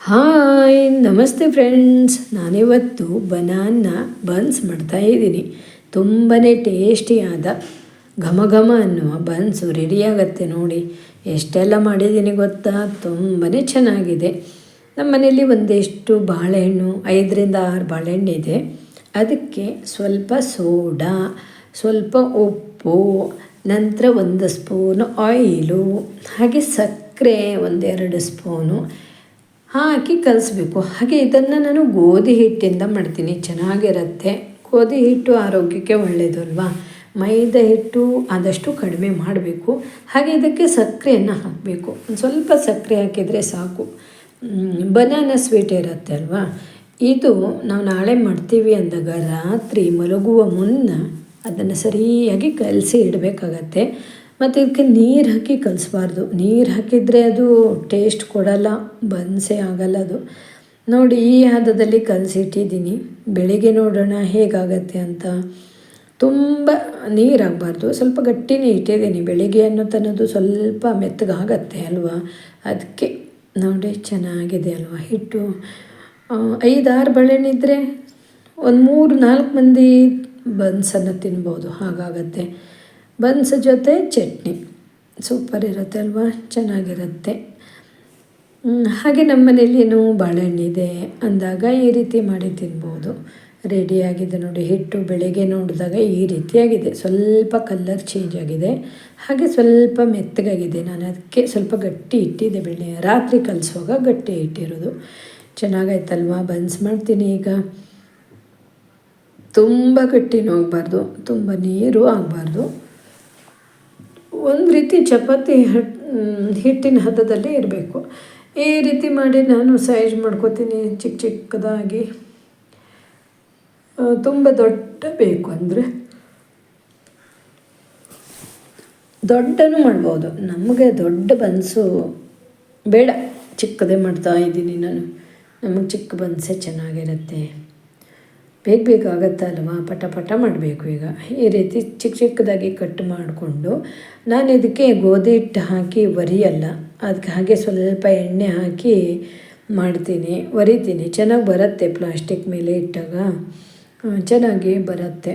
Hi, ನಮಸ್ತೆ friends ನಾನಿವತ್ತು ಬನಾನ್ನ buns ಮಾಡ್ತಾ ಇದ್ದೀನಿ. ತುಂಬಾ ಟೇಸ್ಟಿಯಾದ ಘಮ ಘಮ ಅನ್ನುವ ಬನ್ಸು ರೆಡಿಯಾಗತ್ತೆ ನೋಡಿ. ಎಷ್ಟೆಲ್ಲ ಮಾಡಿದ್ದೀನಿ ಗೊತ್ತಾ? ತುಂಬಾ ಚೆನ್ನಾಗಿದೆ. ನಮ್ಮ ಮನೆಯಲ್ಲಿ ಒಂದೆಷ್ಟು ಬಾಳೆಹಣ್ಣು, ಐದರಿಂದ ಆರು ಬಾಳೆಹಣ್ಣು ಇದೆ. ಅದಕ್ಕೆ ಸ್ವಲ್ಪ ಸೋಡಾ, ಸ್ವಲ್ಪ ಉಪ್ಪು, ನಂತರ ಒಂದು ಸ್ಪೂನು ಆಯಿಲು ಹಾಗೆ ಸಕ್ಕರೆ ಒಂದೆರಡು ಸ್ಪೂನು ಹಾಕಿ ಕಲಿಸ್ಬೇಕು. ಹಾಗೆ ಇದನ್ನು ನಾನು ಗೋಧಿ ಹಿಟ್ಟಿಂದ ಮಾಡ್ತೀನಿ. ಚೆನ್ನಾಗಿರುತ್ತೆ. ಗೋಧಿ ಹಿಟ್ಟು ಆರೋಗ್ಯಕ್ಕೆ ಒಳ್ಳೆಯದು ಅಲ್ವಾ? ಮೈದಾ ಹಿಟ್ಟು ಆದಷ್ಟು ಕಡಿಮೆ ಮಾಡಬೇಕು. ಹಾಗೆ ಇದಕ್ಕೆ ಸಕ್ಕರೆಯನ್ನು ಹಾಕಬೇಕು. ಒಂದು ಸ್ವಲ್ಪ ಸಕ್ಕರೆ ಹಾಕಿದರೆ ಸಾಕು. ಬನಾನ ಸ್ವೀಟ್ ಇರುತ್ತೆ ಅಲ್ವಾ? ಇದು ನಾವು ನಾಳೆ ಮಾಡ್ತೀವಿ ಅಂದಾಗ ರಾತ್ರಿ ಮಲಗುವ ಮುನ್ನ ಅದನ್ನು ಸರಿಯಾಗಿ ಕಲಸಿ ಇಡಬೇಕಾಗತ್ತೆ. ಮತ್ತು ಇದಕ್ಕೆ ನೀರು ಹಾಕಿ ಕಲಿಸ್ಬಾರ್ದು. ನೀರು ಹಾಕಿದರೆ ಅದು ಟೇಸ್ಟ್ ಕೊಡಲ್ಲ, ಬನ್ಸೇ ಆಗಲ್ಲ ಅದು. ನೋಡಿ, ಈ ಹದದಲ್ಲಿ ಕಲಸಿಟ್ಟಿದ್ದೀನಿ. ಬೆಳಿಗ್ಗೆ ನೋಡೋಣ ಹೇಗಾಗತ್ತೆ ಅಂತ. ತುಂಬ ನೀರಾಗಬಾರ್ದು ಸ್ವಲ್ಪ ಗಟ್ಟಿನೇ ಇಟ್ಟಿದ್ದೀನಿ. ಬೆಳಿಗ್ಗೆ ಅನ್ನೋ ತನ್ನದು ಸ್ವಲ್ಪ ಮೆತ್ತಗಾಗತ್ತೆ ಅಲ್ವಾ? ಅದಕ್ಕೆ ನೋಡಿ, ಚೆನ್ನಾಗಿದೆ ಅಲ್ವಾ ಹಿಟ್ಟು? ಐದಾರು ಬಳೆಣಿದ್ರೆ ಒಂದು ಮೂರು ನಾಲ್ಕು ಮಂದಿ ಬನ್ಸನ್ನು ತಿನ್ಬೋದು. ಹಾಗಾಗತ್ತೆ. ಬನ್ಸ್ ಜೊತೆ ಚಟ್ನಿ. ಸೂಪರ್ ಇರುತ್ತೆ ಅಲ್ವಾ? ಚೆನ್ನಾಗಿರುತ್ತೆ. ಹಾಗೆ ನಮ್ಮ ಮನೇಲಿ ಏನು ಬಾಳೆಹಣ್ಣಿದೆ ಅಂದಾಗ ಈ ರೀತಿ ಮಾಡಿ ತಿನ್ಬೋದು. ರೆಡಿಯಾಗಿದೆ ನೋಡಿ, ಹಿಟ್ಟು ಬೆಳಗ್ಗೆ ನೋಡಿದಾಗ ಈ ರೀತಿಯಾಗಿದೆ. ಸ್ವಲ್ಪ ಕಲ್ಲರ್ ಚೇಂಜ್ ಆಗಿದೆ. ಹಾಗೆ ಸ್ವಲ್ಪ ಮೆತ್ತಗಾಗಿದೆ. ನಾನು ಅದಕ್ಕೆ ಸ್ವಲ್ಪ ಗಟ್ಟಿ ಇಟ್ಟಿದ್ದೆ ಬೆಳೆ ರಾತ್ರಿ ಕಲಿಸುವಾಗ ಗಟ್ಟಿ ಇಟ್ಟಿರೋದು ಚೆನ್ನಾಗಾಯ್ತಲ್ವಾ? ಬನ್ಸ್ ಮಾಡ್ತೀನಿ ಈಗ. ತುಂಬ ಗಟ್ಟಿನೂ ಆಗಬಾರ್ದು. ತುಂಬ ನೀರು ಆಗಬಾರ್ದು. ಒಂದು ರೀತಿ ಚಪಾತಿ ಹಿಟ್ಟಿನ ಹದದಲ್ಲೇ ಇರಬೇಕು. ಈ ರೀತಿ ಮಾಡಿ ನಾನು ಸೈಜ್ ಮಾಡ್ಕೋತೀನಿ ಚಿಕ್ಕ ಚಿಕ್ಕದಾಗಿ. ತುಂಬ ದೊಡ್ಡ ಬೇಕು ಅಂದರೆ. ದೊಡ್ಡನೂ ಮಾಡ್ಬೋದು. ನಮಗೆ ದೊಡ್ಡ ಬನ್ಸು ಬೇಡ. ಚಿಕ್ಕದೇ ಮಾಡ್ತಾ ಇದ್ದೀನಿ ನಾನು. ನಮಗೆ ಚಿಕ್ಕ ಬನ್ಸೇ ಚೆನ್ನಾಗಿರುತ್ತೆ. ಬೇಗ ಬೇಗ ಪಟ ಪಟ ಮಾಡಬೇಕು ಈಗ. ಈ ರೀತಿ ಚಿಕ್ಕ ಚಿಕ್ಕದಾಗಿ ಕಟ್ ಮಾಡಿಕೊಂಡು ನಾನು ಇದಕ್ಕೆ ಗೋಧಿ ಹಿಟ್ಟು ಹಾಕಿ ಒರಿಯಲ್ಲ ಅದಕ್ಕೆ ಹಾಗೆ ಸ್ವಲ್ಪ ಎಣ್ಣೆ ಹಾಕಿ ಮಾಡ್ತೀನಿ. ಒರಿತೀನಿ ಚೆನ್ನಾಗಿ ಬರುತ್ತೆ ಪ್ಲಾಸ್ಟಿಕ್ ಮೇಲೆ ಇಟ್ಟಾಗ. ಚೆನ್ನಾಗಿ ಬರುತ್ತೆ.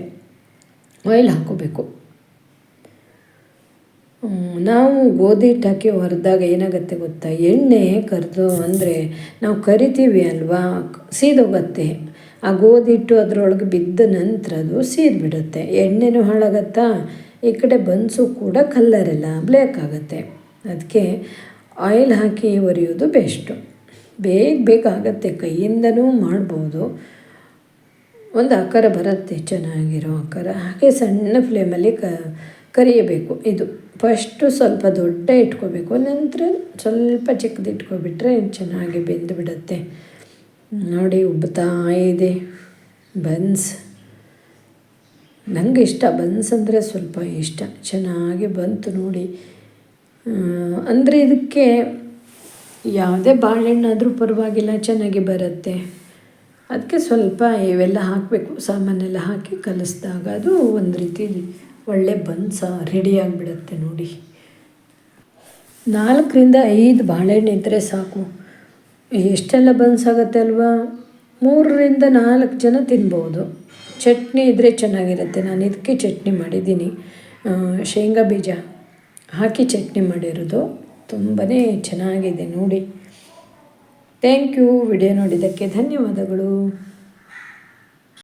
ಆಯಿಲ್ ಹಾಕೋಬೇಕು ನಾವು ಗೋಧಿ ಹಿಟ್ಟು ಹಾಕಿ ಹೊರದಾಗ ಏನಾಗುತ್ತೆ ಗೊತ್ತಾ? ಎಣ್ಣೆ ಕರೆದು ಅಂದರೆ ನಾವು ಕರಿತೀವಿ ಅಲ್ವಾ? ಸೀದೋಗತ್ತೆ. ಆ ಗೋಧಿ ಹಿಟ್ಟು ಅದರೊಳಗೆ ಬಿದ್ದ ನಂತರ ಅದು ಸೀದ್ಬಿಡುತ್ತೆ. ಎಣ್ಣೆನೂ ಹಾಳಾಗತ್ತಾ? ಈ ಕಡೆ ಬನ್ಸು ಕೂಡ ಕಲ್ಲರೆಲ್ಲ ಬ್ಲ್ಯಾಕ್ ಆಗುತ್ತೆ ಅದಕ್ಕೆ ಆಯಿಲ್ ಹಾಕಿ ಒರೆಯೋದು ಬೆಸ್ಟು. ಬೇಗ ಬೇಗ ಆಗುತ್ತೆ ಕೈಯಿಂದನೂ ಮಾಡ್ಬೋದು. ಒಂದು ಆಕಾರ ಬರುತ್ತೆ, ಚೆನ್ನಾಗಿರೋ ಆಕಾರ. ಹಾಗೆ ಸಣ್ಣ ಫ್ಲೇಮಲ್ಲಿ ಕ, ಕರಿಯಬೇಕು ಇದು. ಫಸ್ಟು ಸ್ವಲ್ಪ ದೊಡ್ಡ ಇಟ್ಕೋಬೇಕು. ನಂತರ ಸ್ವಲ್ಪ ಚಿಕ್ಕದು ಇಟ್ಕೊಬಿಟ್ರೆ ಚೆನ್ನಾಗಿ ಬೆಂದು ಬಿಡುತ್ತೆ ನೋಡಿ ಉಬ್ಬುತ್ತಾ ಇದೆ. ಬನ್ಸ್. ನನಗೆ ಇಷ್ಟ. ಬನ್ಸ್ ಅಂದರೆ ಸ್ವಲ್ಪ ಇಷ್ಟ. ಚೆನ್ನಾಗಿ ಬಂತು ನೋಡಿ. ಅಂದರೆ ಇದಕ್ಕೆ ಯಾವುದೇ ಬಾಳೆಹಣ್ಣಾದರೂ ಪರವಾಗಿಲ್ಲ, ಚೆನ್ನಾಗಿ ಬರುತ್ತೆ. ಅದಕ್ಕೆ ಸ್ವಲ್ಪ ಇವೆಲ್ಲ ಹಾಕಬೇಕು. ಸಾಮಾನೆಲ್ಲ ಹಾಕಿ ಕಲಿಸಿದಾಗ ಅದು ಒಂದು ರೀತಿ ಒಳ್ಳೆ ಬನ್ಸ ರೆಡಿ ಆಗಿಬಿಡುತ್ತೆ ನೋಡಿ. ನಾಲ್ಕರಿಂದ ಐದು ಬಾಳೆಹಣ್ಣು ಇದ್ದರೆ ಸಾಕು. ಎಷ್ಟೆಲ್ಲ ಆಗುತ್ತೆ ಅಲ್ವಾ? ಮೂರರಿಂದ ನಾಲ್ಕು ಜನ ತಿನ್ಬೋದು. ಚಟ್ನಿ ಇದ್ದರೆ ಚೆನ್ನಾಗಿರುತ್ತೆ. ನಾನು ಇದಕ್ಕೆ ಚಟ್ನಿ ಮಾಡಿದ್ದೀನಿ. ಶೇಂಗಾ ಬೀಜ ಹಾಕಿ ಚಟ್ನಿ ಮಾಡಿರೋದು. ತುಂಬಾ ಚೆನ್ನಾಗಿದೆ. ನೋಡಿ. Thank you. ವಿಡಿಯೋ ನೋಡಿದ್ದಕ್ಕೆ ಧನ್ಯವಾದಗಳು.